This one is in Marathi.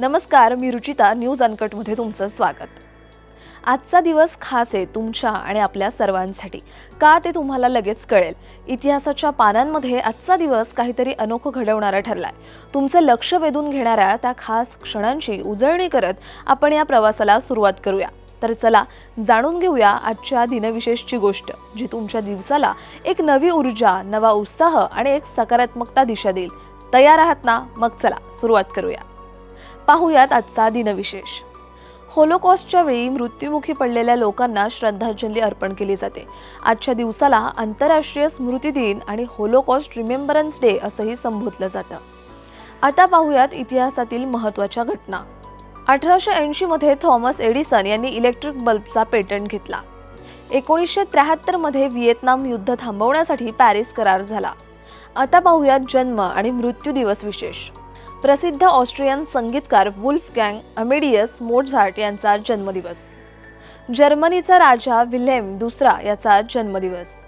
नमस्कार मी रुचिता न्यूज अनकटमध्ये तुमचं स्वागत. आजचा दिवस खास आहे तुमच्या आणि आपल्या सर्वांसाठी. का ते तुम्हाला लगेच कळेल? इतिहासाच्या पानांमध्ये आजचा दिवस काहीतरी अनोखं घडवणारा ठरलाय. तुमचं लक्ष वेधून घेणाऱ्या त्या खास क्षणांची उजळणी करत आपण या प्रवासाला सुरुवात करूया. तर चला जाणून घेऊया आजच्या दिनविशेषची गोष्ट जी तुमच्या दिवसाला एक नवी ऊर्जा नवा उत्साह आणि एक सकारात्मकता दिशा देईल. तयार आहात ना? मग चला सुरुवात करूया. पाहुयात आजचा दिनविशेष. होलोकॉस्टच्या वेळी मृत्युमुखी पडलेल्या लोकांना श्रद्धांजली अर्पण केली जाते. आजच्या दिवसाला आंतरराष्ट्रीय स्मृती दिन आणि होलोकॉस्ट रिमेंबरन्स डे असंही संबोधलं जातं. आता पाहुयात इतिहासातील महत्त्वाच्या घटना. अठराशे ऐंशीमध्ये थॉमस एडिसन यांनी इलेक्ट्रिक बल्बचा पेटंट घेतला. एकोणीसशे त्र्याहत्तरमध्ये व्हिएतनाम युद्ध थांबवण्यासाठी पॅरिस करार झाला. आता पाहूयात जन्म आणि मृत्यू दिवस विशेष. प्रसिद्ध ऑस्ट्रियन संगीतकार वुल्फ गँग अमेडियस मोटझार्ट यांचा जन्मदिवस. जर्मनीचा राजा विल्हेम दुसरा याचा जन्मदिवस.